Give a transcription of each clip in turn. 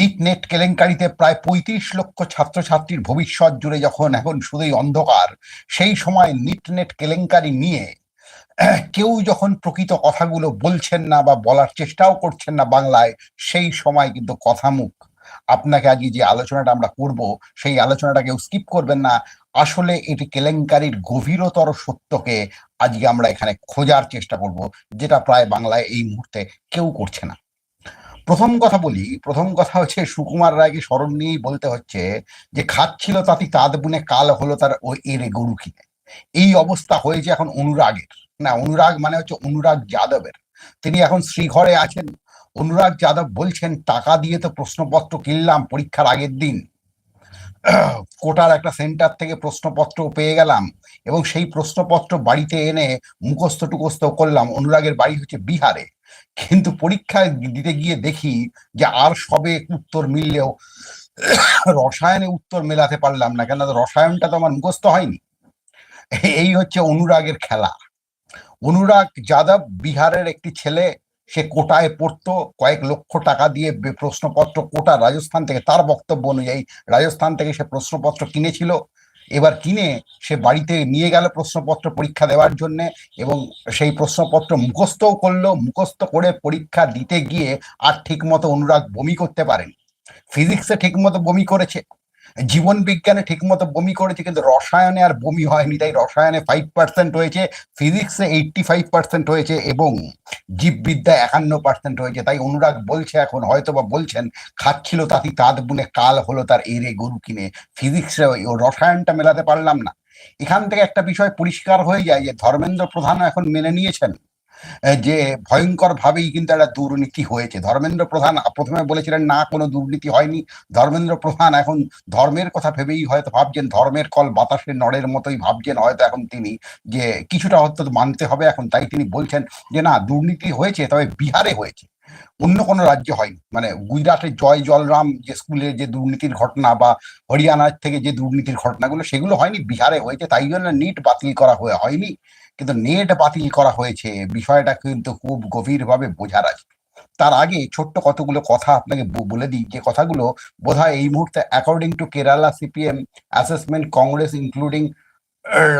টিট net কেলেঙ্কারিতে প্রায় পঁয়ত্রিশ লক্ষ ছাত্রছাত্রীর ভবিষ্যৎ জুড়ে যখন এখন শুধুই অন্ধকার, সেই সময় নিট নেট কেলেঙ্কারি নিয়ে কেউ যখন প্রকৃত কথাগুলো বলছেন না বা বলার চেষ্টাও করছেন না বাংলায়, সেই সময় কিন্তু কথামুখ। আপনাকে আজকে যে আলোচনাটা আমরা করব, সেই আলোচনাটা কেউ স্কিপ করবেন না। আসলে এটি কেলেঙ্কারির গভীরতর সত্যকে আজকে আমরা এখানে খোঁজার চেষ্টা করব, যেটা প্রায় বাংলায় এই মুহূর্তে কেউ করছে না। প্রথম কথা বলি, প্রথম কথা হচ্ছে সুকুমার রায়কে স্মরণ নিয়েই বলতে হচ্ছে যে খাচ্ছিল তাতি তাঁত বুনে কাল হলো তার ওই এরে গরু কিনে। এই অবস্থা হয়েছে এখন অনুরাগের। না, অনুরাগ মানে হচ্ছে অনুরাগ যাদবের। তিনি এখন শ্রীঘরে আছেন। অনুরাগ যাদব বলছেন, টাকা দিয়ে তো প্রশ্নপত্র কিনলাম পরীক্ষার আগের দিন। কোটার একটা সেন্টার থেকে প্রশ্নপত্র পেয়ে গেলাম। এবং সেই প্রশ্নপত্র বাড়িতে এনে মুখস্থ টুকস্থ করলাম। অনুরাগের বাড়ি হচ্ছে বিহারে। কিন্তু পরীক্ষায় দিতে গিয়ে দেখি যে আর সবে উত্তর মিললেও রসায়নে উত্তর মেলাতে পারলাম না। কেন রসায়নটা তো আমার মুখস্থ হয়নি। এই হচ্ছে অনুরাগের খেলা। অনুরাগ যাদব বিহারের একটি ছেলে, সে কোটায় পড়তো, কয়েক লক্ষ টাকা দিয়ে প্রশ্নপত্র কোটা রাজস্থান থেকে, তার বক্তব্য অনুযায়ী রাজস্থান থেকে সে প্রশ্নপত্র কিনেছিল। এবার কিনে সে বাড়িতে নিয়ে গেল প্রশ্নপত্র পরীক্ষা দেওয়ার জন্যে এবং সেই প্রশ্নপত্র মুখস্থও করল, মুখস্থ করে পরীক্ষা দিতে গিয়ে আর ঠিক মতো অনুরাগ বমি করতে পারেন। ফিজিক্সে ঠিক মতো বমি করেছে। জীবন বিজ্ঞানে ঠিক মতো বমি করেছে, কিন্তু রসায়নে আর বমি হয়নি, তাই রসায়নে ফাইভ পার্সেন্ট হয়েছে ফিজিক্সে এইটটি ফাইভ পার্সেন্ট হয়েছে এবং জীববিদ্যা একান্ন পার্সেন্ট হয়েছে। তাই অনুরাগ বলছে এখন হয়তো বা বলছেন, খাচ্ছিল তাতি তাঁত বুনে কাল হলো তার এরে গরু কিনে। ফিজিক্সে ও রসায়নটা মেলাতে পারলাম না। এখান থেকে একটা বিষয় পরিষ্কার হয়ে যায় যে ধর্মেন্দ্র প্রধান এখন মেনে নিয়েছেন। যে ভয়ঙ্কর ভাবেই কিন্তু একটা দুর্নীতি হয়েছে। ধর্মেন্দ্র প্রধান প্রথমে বলেছিলেন, না, কোনো দুর্নীতি হয়নি। ধর্মেন্দ্র প্রধান এখন ধর্মের কথা ভেবেই হয়তো ভাবছেন, ধর্মের কল বাতাসের নড়ের মতোই ভাবছেন হয়তো এখন তিনি, যে কিছুটা হয়তো মানতে হবে এখন। তাই তিনি বলছেন যে, না, দুর্নীতি হয়েছে, তবে বিহারে হয়েছে। অন্য কোনো রাজ্যে হয়নি। মানে গুজরাটের জয় জলরাম যে স্কুলে যে দুর্নীতির ঘটনা বা হরিয়ানার থেকে যে দুর্নীতির ঘটনাগুলো, সেগুলো হয়নি, বিহারে হয়েছে। তাই জন্য নিট বাতিল করা হয়ে, হয়নি। কিন্তু নেট বাতিল করা হয়েছে। বিষয়টা কিন্তু খুব গভীরভাবে বোঝার আছে। তার আগে ছোট্ট কতগুলো কথা আপনাকে বলে দিই। যে কথাগুলো বোধহয় এই মুহূর্তে according to Kerala CPM assessment Congress including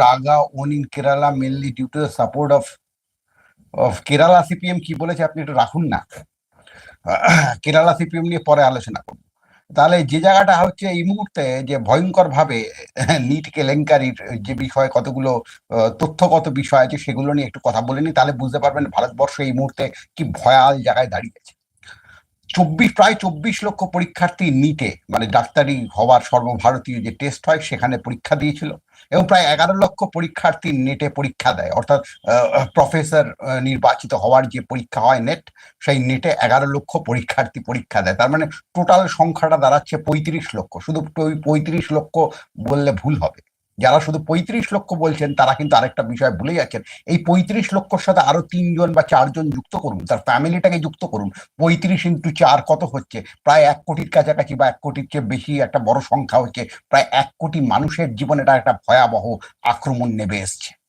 Raga won in Kerala mainly due to support of of Kerala CPM কি বলেছে আপনি একটু রাখুন না। কেরালা সিপিএম নিয়ে পরে আলোচনা করব। তাহলে যে জায়গাটা হচ্ছে এই মুহূর্তে যে ভয়ঙ্কর ভাবে নিট কেলেঙ্কারির যে বিষয়ে, কতগুলো তথ্যগত বিষয় আছে সেগুলো নিয়ে একটু কথা বলে নি তাহলে বুঝতে পারবেন ভারতবর্ষ এই মুহূর্তে কি ভয়াল জায়গায় দাঁড়িয়েছে চব্বিশ, প্রায় চব্বিশ লক্ষ পরীক্ষার্থী নিটে মানে ডাক্তারি হওয়ার সর্বভারতীয় যে টেস্ট হয় সেখানে পরীক্ষা দিয়েছিল। এবং প্রায় এগারো লক্ষ পরীক্ষার্থী নেটে পরীক্ষা দেয়। অর্থাৎ প্রফেসর নির্বাচিত হওয়ার যে পরীক্ষা হয় নেট সেই নেটে এগারো লক্ষ পরীক্ষার্থী পরীক্ষা দেয়। তার মানে টোটাল সংখ্যাটা দাঁড়াচ্ছে পঁয়ত্রিশ লক্ষ। শুধু পঁয়ত্রিশ লক্ষ বললে ভুল হবে। যারা শুধু পঁয়ত্রিশ লক্ষ বলছেন, তারা কিন্তু আরেকটা বিষয় ভুলে যাচ্ছেন। এই পঁয়ত্রিশ লক্ষর সাথে আরও তিনজন বা চারজন যুক্ত করুন, তার ফ্যামিলিটাকে যুক্ত করুন। পঁয়ত্রিশ ইন্টু চার কত হচ্ছে? প্রায় এক কোটির কাছাকাছি বা এক কোটির চেয়ে বেশি একটা বড় সংখ্যা হচ্ছে। প্রায় এক কোটি মানুষের জীবনে এটা একটা ভয়াবহ আক্রমণ নেমে এসছে।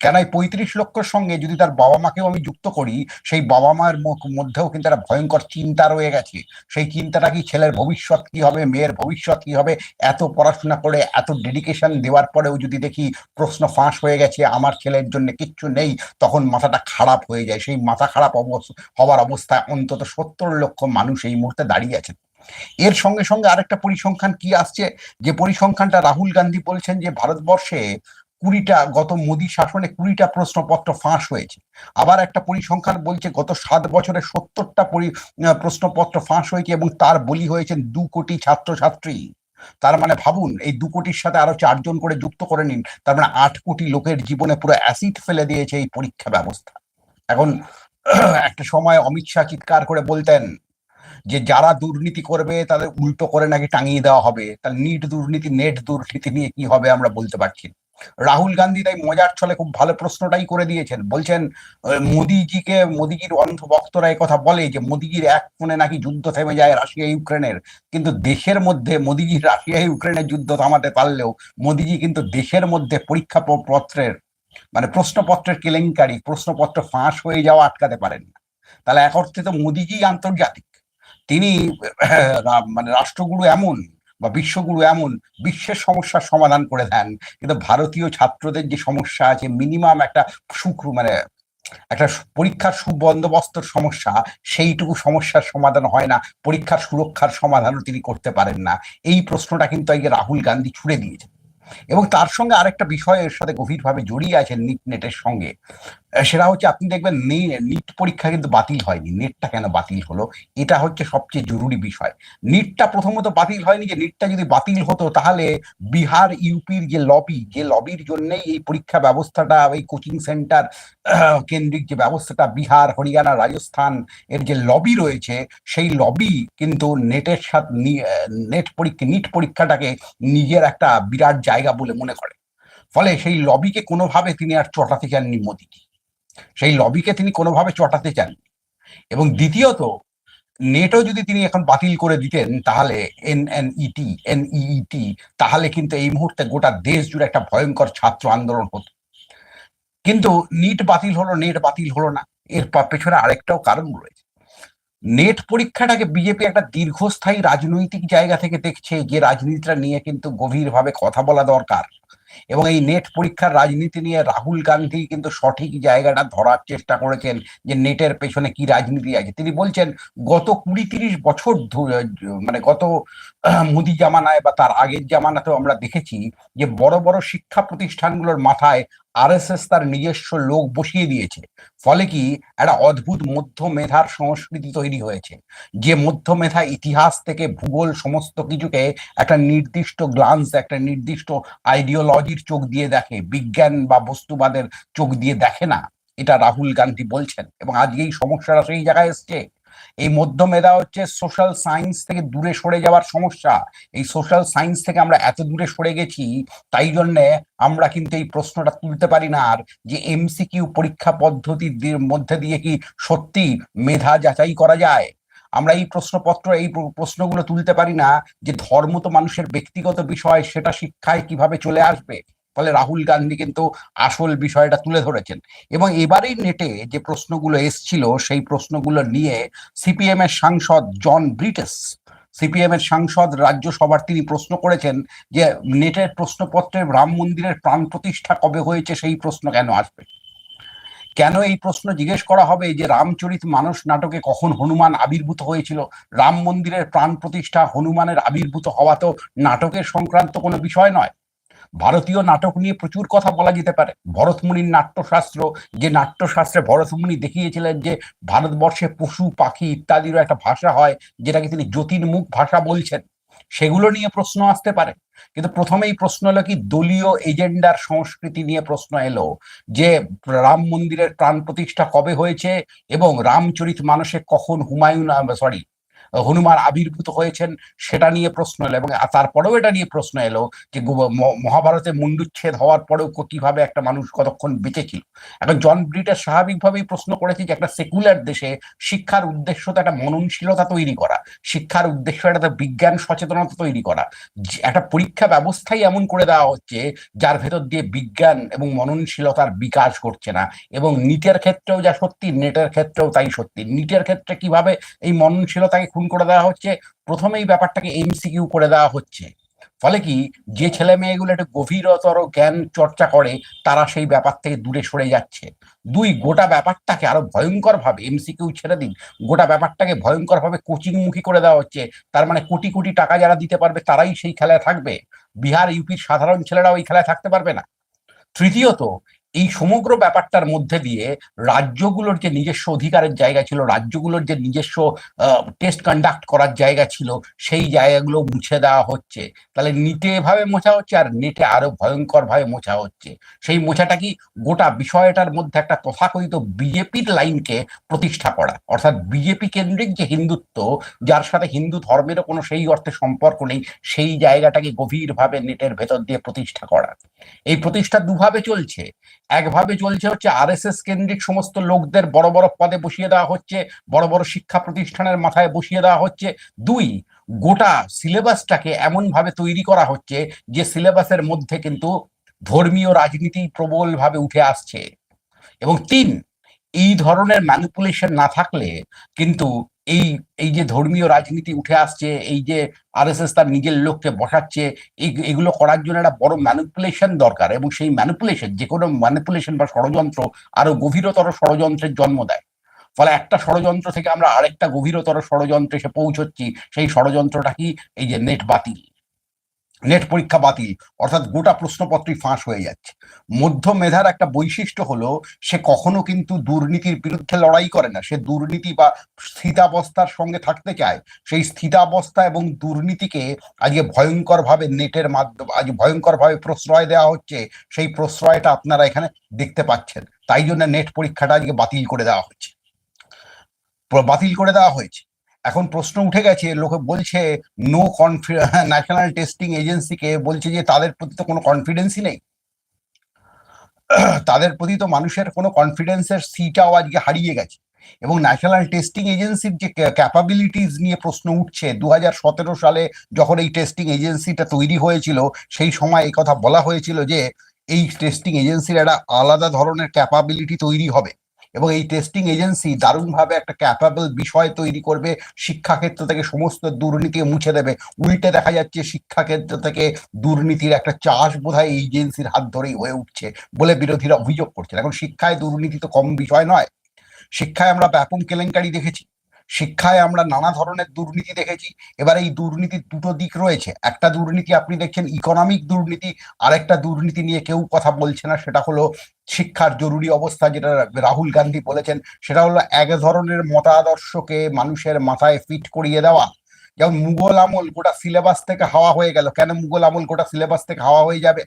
কেন এই পঁয়ত্রিশ লক্ষের সঙ্গে যদি তার বাবা মাকেও আমি যুক্ত করি, সেই বাবা মায়ের মধ্যেও কিন্তু একটা ভয়ঙ্কর চিন্তা রয়ে গেছে। সেই চিন্তাটা কি ছেলের ভবিষ্যৎ কি হবে, মেয়ের ভবিষ্যৎ কি হবে, এত পড়াশোনা করে, এত ডেডিকেশন দেওয়ার পরেও যদি দেখি প্রশ্ন ফাঁস হয়ে গেছে, আমার ছেলের জন্য কিচ্ছু নেই, তখন মাথাটা খারাপ হয়ে যায়। সেই মাথা খারাপ হওয়ার অবস্থায় অন্তত সত্তর লক্ষ মানুষ এই মুহূর্তে দাঁড়িয়ে আছেন এর সঙ্গে সঙ্গে আরেকটা পরিসংখ্যান কি আসছে? যে পরিসংখ্যানটা রাহুল গান্ধী বলছেন যে, ভারতবর্ষে কুড়িটা, গত মোদী শাসনে কুড়িটা প্রশ্নপত্র ফাঁস হয়েছে। আবার একটা পরিসংখ্যান বলছে গত সাত বছরে সত্তরটা পরি প্রশ্নপত্র ফাঁস হয়েছে এবং তার বলি হয়েছেন দু কোটি ছাত্রছাত্রী। তার মানে ভাবুন, এই দু কোটির সাথে আরও চারজন করে যুক্ত করে নিন, তার মানে আট কোটি লোকের জীবনে পুরো অ্যাসিড ফেলে দিয়েছে এই পরীক্ষা ব্যবস্থা। এখন একটা সময় অমিত শাহ চিৎকার করে বলতেন যে যারা দুর্নীতি করবে তাদের উল্টো করে নাকি টাঙিয়ে দেওয়া হবে, তাহলে নিট দুর্নীতি, নেট দুর্নীতি নিয়ে কি হবে আমরা বলতে পারছি না। রাহুল গান্ধী তাই মজার ছলে খুব ভালো প্রশ্নটাই করে দিয়েছেন। বলছেন মোদিজিকে, মোদিজির অন্ধ ভক্তরা কথা বলে যে মোদিজির এক ফোনে নাকি যুদ্ধ থেমে যায় রাশিয়া, ইউক্রেনের। কিন্তু দেশের মধ্যে মোদিজি রাশিয়া, ইউক্রেনের যুদ্ধ থামাতে পারলেও মোদিজি কিন্তু দেশের মধ্যে পরীক্ষা পত্রের মানে প্রশ্নপত্রের কেলেঙ্কারি, প্রশ্নপত্র ফাঁস হয়ে যাওয়া আটকাতে পারেন না। তাহলে এক অর্থে তো মোদিজি আন্তর্জাতিক। তিনি মানে রাষ্ট্রগুরু এমন বা বিশ্বগুরু এমন বিশ্বের সমস্যার সমাধান করে দেন। কিন্তু ভারতীয় ছাত্রদের যে সমস্যা আছে মিনিমাম একটা সুখ মানে একটা পরীক্ষার সুবন্দোবস্তর সমস্যা, সেইটুকু সমস্যার সমাধান হয় না। পরীক্ষার সুরক্ষার সমাধানও তিনি করতে পারেন না। এই প্রশ্নটা কিন্তু আজকে রাহুল গান্ধী ছুড়ে দিয়েছেন। এবং তার সঙ্গে আরেকটা বিষয় এর সাথে গভীরভাবে জড়িয়ে আছে নিট নেটের সঙ্গে। সেটা হচ্ছে আপনি দেখবেন নিট পরীক্ষা কিন্তু বাতিল হয়নি। নেটটা কেন বাতিল হলো? এটা হচ্ছে সবচেয়ে জরুরি বিষয়। নিটটা প্রথমত বাতিল হয়নি যে নিটটা যদি বাতিল হতো তাহলে বিহার, ইউপির যে লবি যে লবির জন্যই এই পরীক্ষা ব্যবস্থাটা, এই কোচিং সেন্টার কেন্দ্রিক যে ব্যবস্থাটা, বিহার, হরিয়ানা, রাজস্থান এর যে লবি রয়েছে, সেই লবি কিন্তু নেটের সাথে নেট পরীক্ষা নিট পরীক্ষাটাকে নিজের একটা বিরাট জায়গা বলে মনে করে। ফলে সেই লবিকে কোনোভাবে তিনি আর চটাতে চাননি মোদিজি। সেই লবিকে তিনি কোনোভাবে চটাতে চাননি এবং দ্বিতীয়ত, নেটও যদি তিনি এখন বাতিল করে দিতেন, তাহলে এন এন ইটি এনইইটি তাহলে কিন্তু এই মুহূর্তে গোটা দেশ জুড়ে একটা ভয়ঙ্কর ছাত্র আন্দোলন হতো। কিন্তু নিট বাতিল হলো, নেট বাতিল হলো না। এর পেছনে আরেকটাও কারণ রয়েছে। নেট পরীক্ষাটাকে বিজেপি একটা দীর্ঘস্থায়ী রাজনৈতিক জায়গা থেকে দেখছে, যে রাজনীতিটা নিয়ে কিন্তু গভীরভাবে কথা বলা দরকার। এবং এই নেট পরীক্ষার রাজনীতি নিয়ে রাহুল গান্ধী কিন্তু সঠিক জায়গাটা ধরার চেষ্টা করেছেন যে নেটের পেছনে কি রাজনীতি আছে। তিনি বলছেন, গত কুড়ি তিরিশ বছর মানে গত মোদি জামানায় বা তার আগের জামানাতেও আমরা দেখেছি যে বড় বড় শিক্ষা প্রতিষ্ঠানগুলোর মাথায় আরএসএস তার নিজস্ব লোক বসিয়ে দিয়েছে। ফলে কি একটা অদ্ভুত মধ্য মেধার সংস্কৃতি তৈরি হয়েছে, যে মধ্য মেধা ইতিহাস থেকে ভূগোল সমস্ত কিছুকে একটা নির্দিষ্ট গ্লান্স, একটা নির্দিষ্ট আইডিওলজির চোখ দিয়ে দেখে, বিজ্ঞান বা বস্তুবাদের চোখ দিয়ে দেখে না, এটা রাহুল গান্ধী বলছেন। এবং আজকে এই সমস্যাটা সেই জায়গায় এসছে। এই মধ্য মেধা হচ্ছে সোশ্যাল সায়েন্স থেকে দূরে সরে যাওয়ার সমস্যা। এই সোশ্যাল সায়েন্স থেকে আমরা এত দূরে সরে গেছি, তাই জন্যে আমরা কিন্তু এই প্রশ্নটা তুলতে পারি না আর যে এমসিকিউ পরীক্ষা পদ্ধতির মধ্যে দিয়ে কি সত্যি মেধা যাচাই করা যায়? আমরা এই প্রশ্নপত্র, এই প্রশ্নগুলো তুলতে পারি না যে ধর্ম তো মানুষের ব্যক্তিগত বিষয়, সেটা শিক্ষায় কীভাবে চলে আসবে? ফলে রাহুল গান্ধী কিন্তু আসল বিষয়টা তুলে ধরেছেন। এবং এবারেই নেটে যে প্রশ্নগুলো এসছিল, সেই প্রশ্নগুলো নিয়ে সিপিএম এর সাংসদ জন ব্রিটেস, সিপিএম এর সাংসদ রাজ্যসভার তিনি প্রশ্ন করেছেন যে নেটের প্রশ্নপত্রে রাম মন্দিরের প্রাণ প্রতিষ্ঠা কবে হয়েছে, সেই প্রশ্ন কেন আসবে? কেন এই প্রশ্ন জিজ্ঞেস করা হবে যে রামচরিত মানস নাটকে কখন হনুমান আবির্ভূত হয়েছিল? রাম মন্দিরের প্রাণ প্রতিষ্ঠা হনুমানের আবির্ভূত হওয়া তো নাটকের সংক্রান্ত কোনো বিষয় নয়। ভারতীয় নাটক নিয়ে প্রচুর কথা বলা যেতে পারে। ভরতমুনির নাট্যশাস্ত্র, যে নাট্যশাস্ত্রে ভরতমুনি দেখিয়েছিলেন যে ভারতবর্ষে পশু, পাখি ইত্যাদিরও একটা ভাষা হয়, যেটাকে তিনি জ্যোতির্মুখ ভাষা বলছেন। সেগুলো নিয়ে প্রশ্ন আসতে পারে। কিন্তু প্রথমেই প্রশ্ন হলো কি, দলীয় এজেন্ডার সংস্কৃতি নিয়ে প্রশ্ন এলো যে রাম মন্দিরের প্রাণ প্রতিষ্ঠা কবে হয়েছে এবং রামচরিত মানসে কখন হুমায়ুন সরি হনুমান আবির্ভূত হয়েছেন, সেটা নিয়ে প্রশ্ন এলো এবং তারপরেও এটা নিয়ে প্রশ্ন এলো যে মহাভারতে মুন্ডুচ্ছেদ হওয়ার পরেও কীভাবে একটা মানুষ কতক্ষণ বেঁচে ছিল? এখন জন ব্রিটার স্বাভাবিকভাবেই প্রশ্ন করেছে যে একটা সেকুলার দেশে শিক্ষার উদ্দেশ্য তো একটা মননশীলতা তৈরি করা, শিক্ষার উদ্দেশ্য একটা বিজ্ঞান সচেতনতা তৈরি করা একটা পরীক্ষা ব্যবস্থাই এমন করে দেওয়া হচ্ছে যার ভেতর দিয়ে বিজ্ঞান এবং মননশীলতার বিকাশ করছে না এবং নিটের ক্ষেত্রেও যা সত্যি, নেটের ক্ষেত্রেও তাই সত্যি, নিটের ক্ষেত্রে কীভাবে এই মননশীলতাকে খুন করে দেওয়া হচ্ছে, প্রথমেই ব্যাপারটাকে এমসিকিউ করে দেওয়া হচ্ছে। ফলে কি, যে ছেলে মেয়েগুলো একটু গভীরতর জ্ঞান চর্চা করে, তারা সেই ব্যাপার থেকে দূরে সরে যাচ্ছে। দুই, গোটা ব্যাপারটাকে আরও ভয়ঙ্কর ভাবে এমসিকিউ ছেড়ে দিন। গোটা ব্যাপারটাকে ভয়ঙ্কর ভাবে কোচিং মুখী করে দেওয়া হচ্ছে। তার মানে কোটি কোটি টাকা যারা দিতে পারবে, তারাই সেই খেলায় থাকবে। বিহার, ইউপির সাধারণ ছেলেরা ওই খেলায় থাকতে পারবে না। তৃতীয়ত এই সমগ্র ব্যাপারটার মধ্যে দিয়ে রাজ্যগুলোর যে নিজস্ব অধিকারের জায়গা ছিল, রাজ্যগুলোর যে নিজস্ব টেস্ট কন্ডাক্ট করার জায়গা ছিল, সেই জায়গাগুলো মুছে দেওয়া হচ্ছে। তাহলে নিটে এভাবে মোছা হচ্ছে আর নেটে আরও ভয়ঙ্কর ভাবে মোছা হচ্ছে। সেই মোছাটা কি গোটা বিষয়টার মধ্যে একটা তথাকথিত বিজেপির লাইনকে প্রতিষ্ঠা করা? অর্থাৎ বিজেপি কেন্দ্রিক যে হিন্দুত্ব, যার সাথে হিন্দু ধর্মেরও কোনো সেই অর্থে সম্পর্ক নেই, সেই জায়গাটাকে গভীরভাবে নেটের ভেতর দিয়ে প্রতিষ্ঠা করা। এই প্রতিষ্ঠা দুভাবে চলছে। একভাবে চলছে হচ্ছে আরএসএস কেন্দ্রিক সমস্ত লোকদের বড় বড় পদে বসিয়ে দেওয়া হচ্ছে, বড় বড় শিক্ষা প্রতিষ্ঠানের মাথায় বসিয়ে দেওয়া হচ্ছে। দুই, গোটা সিলেবাসটাকে এমনভাবে তৈরি করা হচ্ছে যে সিলেবাসের মধ্যে কিন্তু ধর্মীয় রাজনীতি প্রবলভাবে উঠে আসছে। এবং তিন, এই ধরনের ম্যানিপুলেশন না থাকলে কিন্তু এই এই যে ধর্মীয় রাজনীতি উঠে আসছে, এই যে আরএসএস তার নিজের লোককে বসাচ্ছে এগুলো করার জন্য একটা বড় ম্যানিপুলেশন দরকার এবং সেই ম্যানিপুলেশন যে কোনো ম্যানিপুলেশন বা ষড়যন্ত্র আরও গভীরতর ষড়যন্ত্রের জন্ম দেয়। ফলে একটা ষড়যন্ত্র থেকে আমরা আরেকটা গভীরতর ষড়যন্ত্রে এসে পৌঁছচ্ছি, সেই ষড়যন্ত্রটা কি? এই যে নেট বাতিল। নেট পরীক্ষা বাতিল, অর্থাৎ গোটা প্রশ্নপত্রই ফাঁস হয়ে যাচ্ছে। মধ্য মেধার একটা বৈশিষ্ট্য হলো, সে কখনো কিন্তু দুর্নীতির বিরুদ্ধে লড়াই করে না। সে দুর্নীতি বা স্থিতাবস্থার সঙ্গে থাকতে চায়। সেই স্থিতাবস্থা এবং দুর্নীতিকে আজকে ভয়ঙ্করভাবে নেটের মাধ্যমে, আজ ভয়ঙ্করভাবে প্রশ্রয় দেওয়া হচ্ছে। সেই প্রশ্রয়টা আপনারা এখানে দেখতে পাচ্ছেন। তাই জন্য নেট পরীক্ষাটা আজকে বাতিল করে দেওয়া হচ্ছে। বাতিল করে দেওয়া হয়েছে। এখন প্রশ্ন উঠে গেছে, লোকে বলছে নো ন্যাশনাল টেস্টিং এজেন্সিকে বলছে যে তাদের প্রতি তো কোনো কনফিডেন্সই নেই। তাদের প্রতি তো মানুষের কোনো কনফিডেন্সের সিটাও আজকে হারিয়ে গেছে। এবং ন্যাশনাল টেস্টিং এজেন্সির যে ক্যাপাবিলিটিস নিয়ে প্রশ্ন উঠছে দু হাজার সতেরো সালে যখন এই টেস্টিং এজেন্সিটা তৈরি হয়েছিল, সেই সময় এই কথা বলা হয়েছিল যে এই টেস্টিং এজেন্সির একটা আলাদা ধরনের ক্যাপাবিলিটি তৈরি হবে। এবং এই টেস্টিং এজেন্সি দারুণভাবে একটা ক্যাপাবল বিষয় তৈরি করবে, শিক্ষাক্ষেত্র থেকে সমস্ত দুর্নীতি মুছে দেবে। উল্টে দেখা যাচ্ছে শিক্ষাক্ষেত্র থেকে দুর্নীতির একটা চাষ বোধহয় এজেন্সির হাত ধরেই হয়ে উঠছে বলে বিরোধীরা অভিযোগ করছেন। এখন শিক্ষায় দুর্নীতি তো কম বিষয় নয়। শিক্ষায় আমরা ব্যাপক কেলেঙ্কারি দেখেছি। শিক্ষায় আমরা নানা ধরনের দুর্নীতি দেখেছি। এবার এই দুর্নীতির দুটো দিক রয়েছে। একটা দুর্নীতি আপনি দেখছেন ইকোনমিক দুর্নীতি, আরেকটা দুর্নীতি নিয়ে কেউ কথা বলছে না, সেটা হলো শিক্ষার জরুরি অবস্থা যেটা রাহুল গান্ধী বলেছেন, সেটা হলো এক ধরনের মতাদর্শকে মানুষের মাথায় ফিট করিয়ে দেওয়া। যেমন মুঘল আমল গোটা সিলেবাস থেকে হাওয়া হয়ে গেল। কেন মুঘল আমল গোটা সিলেবাস থেকে হাওয়া হয়ে যাবে?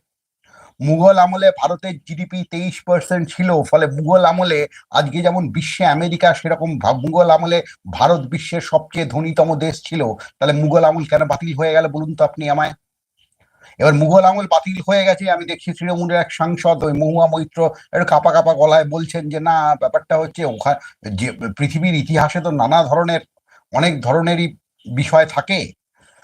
মুঘল আমলে ভারতের জিডিপি তেইশ পার্সেন্ট ছিল, ফলে মুঘল আমলে আজকে যেমন বিশ্বে আমেরিকা সেরকম মুঘল আমলে ভারত বিশ্বের সবচেয়ে ধনীতম দেশ ছিল, তাহলে মুঘল আমল কেন বাতিল হয়ে গেল বলুন তো আপনি আমায়? এবার মুঘল আমল বাতিল হয়ে গেছে, আমি দেখছি তৃণমূলের এক সাংসদ ওই মহুয়া মৈত্র একটু কাপা কাপা গলায় বলছেন যে, না, ব্যাপারটা হচ্ছে ওখানে যে, পৃথিবীর ইতিহাসে তো নানা ধরনের, অনেক ধরনেরই বিষয় থাকে।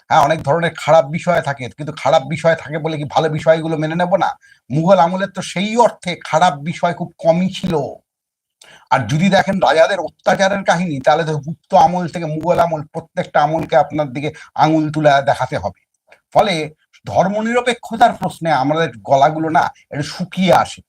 হ্যাঁ অনেক ধরনের খারাপ বিষয় থাকে, কিন্তু খারাপ বিষয় থাকে বলে কি ভালো বিষয়গুলো মেনে নেব না? মুঘল আমলের তো সেই অর্থে খারাপ বিষয় খুব কমই ছিল। আর যদি দেখেন রাজাদের অত্যাচারের কাহিনী, তাহলে তো গুপ্ত আমল থেকে মুঘল আমল, প্রত্যেকটা আমলকে আপনার দিকে আঙুল তুলে দেখাতে হবে। ফলে ধর্মনিরপেক্ষতার প্রশ্নে আমাদের গলাগুলো না এটা শুকিয়ে আসে।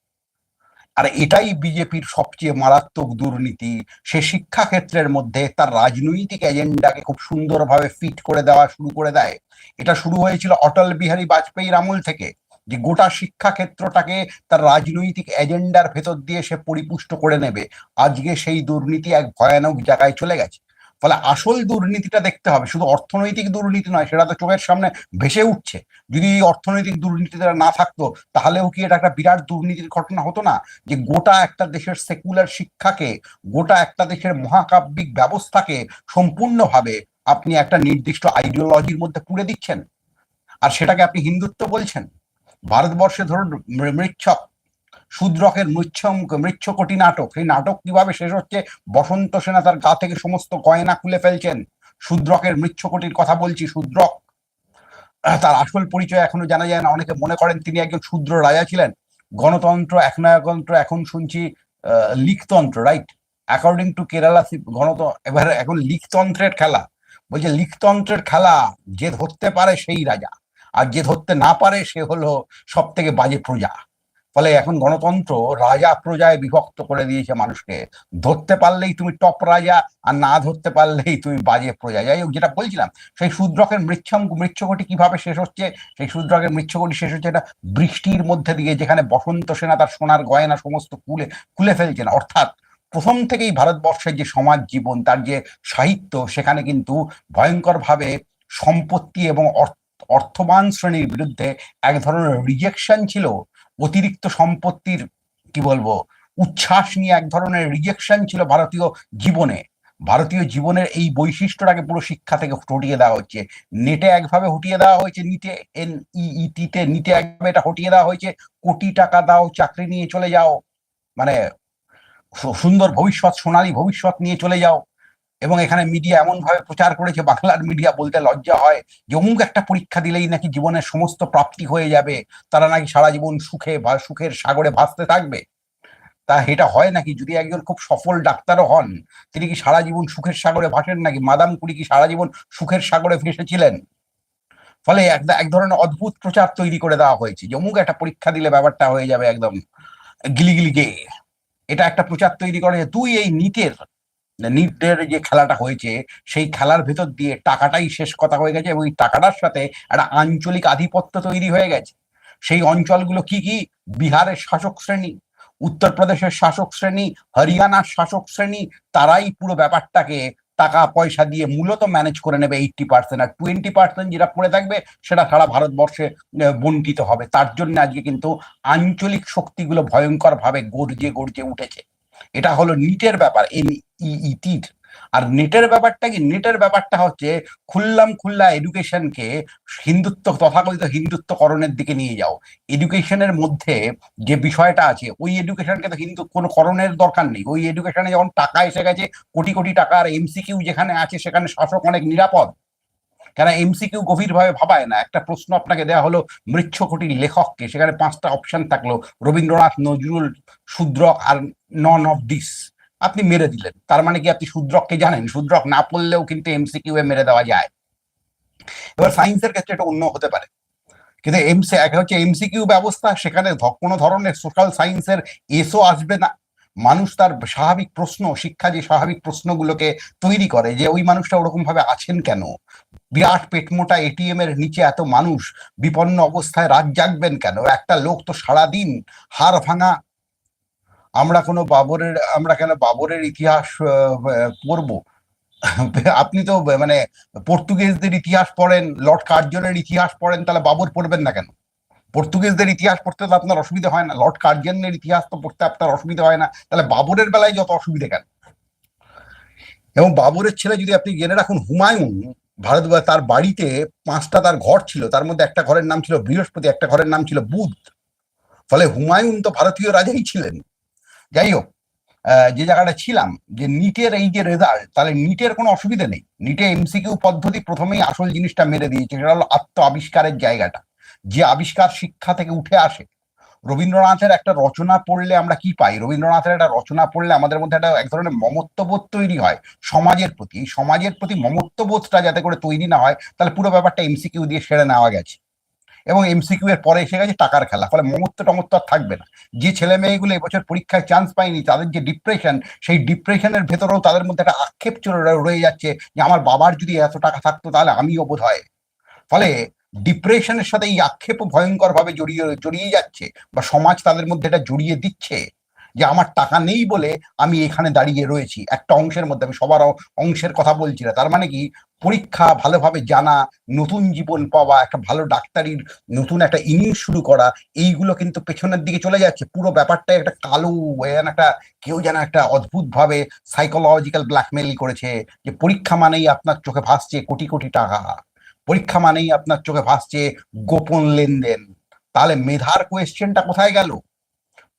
আর এটাই বিজেপির সবচেয়ে মারাত্মক দুর্নীতি। সে শিক্ষা ক্ষেত্রের মধ্যে তার রাজনৈতিক এজেন্ডাকে খুব সুন্দরভাবে ফিট করে দেওয়া শুরু করে দেয়। এটা শুরু হয়েছিল অটল বিহারী বাজপেয়ীর আমল থেকে, যে গোটা শিক্ষা ক্ষেত্রটাকে তার রাজনৈতিক এজেন্ডার ভেতর দিয়ে সে পরিপুষ্ট করে নেবে। আজকে সেই দুর্নীতি এক ভয়ানক জায়গায় চলে গেছে। ফলে আসল দুর্নীতিটা দেখতে হবে। শুধু অর্থনৈতিক দুর্নীতি নয়, সেটা তো চোখের সামনে ভেসে উঠছে। যদি অর্থনৈতিক দুর্নীতিটা না থাকতো, তাহলেও কি এটা একটা বিরাট দুর্নীতির ঘটনা হতো না? যে গোটা একটা দেশের সেকুলার শিক্ষাকে, গোটা একটা দেশের মহাকাব্যিক ব্যবস্থাকে সম্পূর্ণভাবে আপনি একটা নির্দিষ্ট আইডিওলজির মধ্যে পুড়ে দিচ্ছেন? আর সেটাকে আপনি হিন্দুত্ব বলছেন? ভারতবর্ষে ধরুন মৃচ্ছক শূদ্রকের মৃচ্ছ মৃচ্ছকটি নাটক। সেই নাটক কীভাবে শেষ হচ্ছে? বসন্ত সেনা তার গা থেকে সমস্ত গয়না খুলে ফেলছেন। শূদ্রকের মৃচ্ছকটির কথা বলছি, শূদ্রক। তার আসল পরিচয় এখনও জানা যায় না। অনেকে মনে করেন তিনি একজন শূদ্র রাজা ছিলেন। গণতন্ত্র, একনায়কতন্ত্র, এখন শুনছি লিখতন্ত্র রাইট অ্যাকর্ডিং টু কেরালা গণত এবার এখন লিখতন্ত্রের খেলা। বলছে লিখতন্ত্রের খেলা, যে ধরতে পারে সেই রাজা। আর যে ধরতে না পারে সে হলো সব থেকে বাজে প্রজা। ফলে এখন গণতন্ত্র রাজা প্রজায় বিভক্ত করে দিয়েছে মানুষকে। ধরতে পারলেই তুমি টপ রাজা আর না ধরতে পারলেই তুমি বাজে প্রজা। যাই হোক, যেটা বলছিলাম, সেই শূদ্রকের মৃচ্ছম, মৃচ্ছকটি কীভাবে শেষ হচ্ছে? সেই শূদ্রকের মৃচ্ছকটি শেষ হচ্ছে এটা বৃষ্টির মধ্যে দিয়ে, যেখানে বসন্ত সেনা তার সোনার গয়না সমস্ত খুলে খুলে ফেলছেন অর্থাৎ প্রথম থেকেই ভারতবর্ষের যে সমাজ জীবন, তার যে সাহিত্য, সেখানে কিন্তু ভয়ঙ্করভাবে সম্পত্তি এবং অর্থবান শ্রেণির বিরুদ্ধে এক ধরনের রিজেকশন ছিল। অতিরিক্ত সম্পত্তির, কি বলব, উচ্ছ্বাস নিয়ে এক ধরনের রিজেকশন ছিল ভারতীয় জীবনে। ভারতীয় জীবনের এই বৈশিষ্ট্যটাকে পুরো শিক্ষা থেকে হটিয়ে দেওয়া হচ্ছে। নেটে একভাবে হটিয়ে দেওয়া হয়েছে নিটে এন ইটিতে নিটে একভাবে এটা হটিয়ে দেওয়া হয়েছে, কোটি টাকা দাও, চাকরি নিয়ে চলে যাও মানে সুন্দর ভবিষ্যৎ, সোনালী ভবিষ্যৎ নিয়ে চলে যাও। এবং এখানে মিডিয়া এমন ভাবে প্রচার করেছে, বাংলার মিডিয়া বলতে লজ্জা হয় যে অমুক একটা পরীক্ষা দিলেই নাকি জীবনের সমস্ত প্রাপ্তি হয়ে যাবে। তারা নাকি সারা জীবন সুখে বা সুখের সাগরে ভাসতে থাকবে। তা এটা হয় নাকি? যদি একজন খুব সফল ডাক্তারও হন, তিনি কি সারা জীবন সুখের সাগরে ভাসেন নাকি? মাদাম কুড়ি কি সারা জীবন সুখের সাগরে ভেসেছিলেন? ফলে এক এক ধরনের অদ্ভুত প্রচার তৈরি করে দেওয়া হয়েছে যে অমুক একটা পরীক্ষা দিলে ব্যাপারটা হয়ে যাবে একদম গিলিগিলি গে এটা একটা প্রচার তৈরি করে তুই এই নিটের নিটের যে খেলাটা হয়েছে, সেই খেলার ভেতর দিয়ে টাকাটাই শেষ কথা হয়ে গেছে এবং এই টাকাটার সাথে একটা আঞ্চলিক আধিপত্য তৈরি হয়ে গেছে। সেই অঞ্চলগুলো কি কি? বিহারের শাসক শ্রেণি, উত্তরপ্রদেশের শাসক শ্রেণি, হরিয়ানার শাসক শ্রেণি, তারাই পুরো ব্যাপারটাকে টাকা পয়সা দিয়ে মূলত ম্যানেজ করে নেবে এইটটি পার্সেন্ট আর টোয়েন্টি পার্সেন্ট যেটা পড়ে থাকবে, সেটা সারা ভারতবর্ষে বন্টিত হবে। তার জন্য আজকে কিন্তু আঞ্চলিক শক্তিগুলো ভয়ঙ্কর ভাবে গর্জে গর্জে উঠেছে। এটা হলো নিটের ব্যাপার এন ইটির আর নেটের ব্যাপারটা কি? নেটের ব্যাপারটা হচ্ছে খুললাম খুল্লা এডুকেশনকে হিন্দুত্ব, তথাকথিত হিন্দুত্বকরণের দিকে নিয়ে যাও। এডুকেশনের মধ্যে যে বিষয়টা আছে, ওই এডুকেশনকে তো হিন্দু, কোনো করণের দরকার নেই। ওই এডুকেশনে যখন টাকা এসে গেছে, কোটি কোটি টাকার এমসিকিউ যেখানে আছে, সেখানে শাসক অনেক নিরাপদ। কেন এমসিকিউ গভীরভাবে ভাবায় না? একটা প্রশ্ন আপনাকে দেওয়া হলো মৃচ্ছকটির লেখককে। সেখানে পাঁচটা অপশন থাকল, রবীন্দ্রনাথ, নজরুল, শূদ্রক আর নন অফ দিস আপনি মেরে দিলেন। তার মানে কি আপনি শূদ্রককে জানেন? শূদ্রক না পড়লেও কিন্তু এমসিকিউ এ মেরে দেওয়া যায়। এবার সায়েন্সের ক্ষেত্রে এটা অন্য হতে পারে। কিন্তু এমসি এক হচ্ছে এমসিকিউ ব্যবস্থা, সেখানে কোনো ধরনের সোশ্যাল সায়েন্সের এসও আসবে না। মানুষ তার স্বাভাবিক প্রশ্ন, শিক্ষা যে স্বাভাবিক প্রশ্নগুলোকে তৈরি করে, যে ওই মানুষটা ওরকম ভাবে আছেন কেন? বিরাট পেটমোটা এটিএম এর নিচে এত মানুষ, বিপন্ন অবস্থায় রাত জাগবেন কেন? একটা লোক তো সারাদিন হাড় ভাঙা। আমরা কোনো বাবরের, আমরা কেন বাবরের ইতিহাস পড়ব? আপনি তো মানে পর্তুগিজদের ইতিহাস পড়েন, লর্ড কার্জনের ইতিহাস পড়েন, তাহলে বাবর পড়বেন না কেন? পর্তুগিজদের ইতিহাস পড়তে তো আপনার অসুবিধা হয় না। লর্ড কার্জনের ইতিহাস তো পড়তে আপনার অসুবিধা হয় না। তাহলে বাবরের বেলায় যত অসুবিধা কেন? এবং বাবরের ছেলে যদি আপনি জেনে রাখুন, হুমায়ুন ভারত তার বাড়িতে পাঁচটা তার ঘর ছিল, তার মধ্যে একটা ঘরের নাম ছিল বৃহস্পতি, একটা ঘরের নাম ছিল বুধ। ফলে হুমায়ুন তো ভারতীয় রাজাই ছিলেন। যাই হোক যে জায়গাটা ছিলাম, যে নিটের এই যে রেজাল্ট তাহলে নিটের কোনো অসুবিধা নেই। নিটে এমসিকিউ পদ্ধতি প্রথমেই আসল জিনিসটা মেরে দিয়েছে, সেটা হলো আত্ম আবিষ্কারের জায়গাটা। যে আবিষ্কার শিক্ষা থেকে উঠে আসে রবীন্দ্রনাথের একটা রচনা পড়লে আমরা কি পাই? রবীন্দ্রনাথের একটা রচনা পড়লে আমাদের মধ্যে একটা এক ধরনের মমত্ববোধ তৈরি হয় সমাজের প্রতি। এই সমাজের প্রতি মমত্ববোধটা যাতে করে তৈরি না হয়, তাহলে পুরো ব্যাপারটা এমসিকিউ দিয়ে সেরে নেওয়া গেছে। এবং এমসিকিউ এর পরে এসে গেছে টাকার খেলা। ফলে মমত্ব টমত্ব আর থাকবে না। যে ছেলে মেয়েগুলো এবছর পরীক্ষায় চান্স পায়নি, তাদের যে ডিপ্রেশন সেই ডিপ্রেশনের ভেতরেও তাদের মধ্যে একটা আক্ষেপ চলে রয়ে- যাচ্ছে যে, আমার বাবার যদি এত টাকা থাকতো, তাহলে আমিও বোধ হয় ফলে ডিপ্রেশনের সাথে এই আক্ষেপ ভয়ঙ্কর ভাবে জড়িয়ে জড়িয়ে যাচ্ছে বা সমাজ তাদের মধ্যে এটা জড়িয়ে দিচ্ছে যে আমার টাকা নেই বলে আমি এখানে দাঁড়িয়ে রয়েছি। একটা অংশের মধ্যে আমি সবার অংশের কথা বলছি না। তার মানে কি? পরীক্ষা ভালোভাবে জানা, নতুন জীবন পাওয়া, একটা ভালো ডাক্তারির নতুন একটা ইনিংস শুরু করা, এইগুলো কিন্তু পেছনের দিকে চলে যাচ্ছে। পুরো ব্যাপারটা একটা কালো একটা কেউ যেন একটা অদ্ভুত ভাবে সাইকোলজিক্যাল ব্ল্যাকমেল করেছে যে পরীক্ষা মানেই আপনার চোখে ভাসছে কোটি কোটি টাকা। পরীক্ষা মানেই আপনার চোখে ভাসছে গোপন লেনদেন। তাহলে মেধার কোয়েশ্চেনটা কোথায় গেল?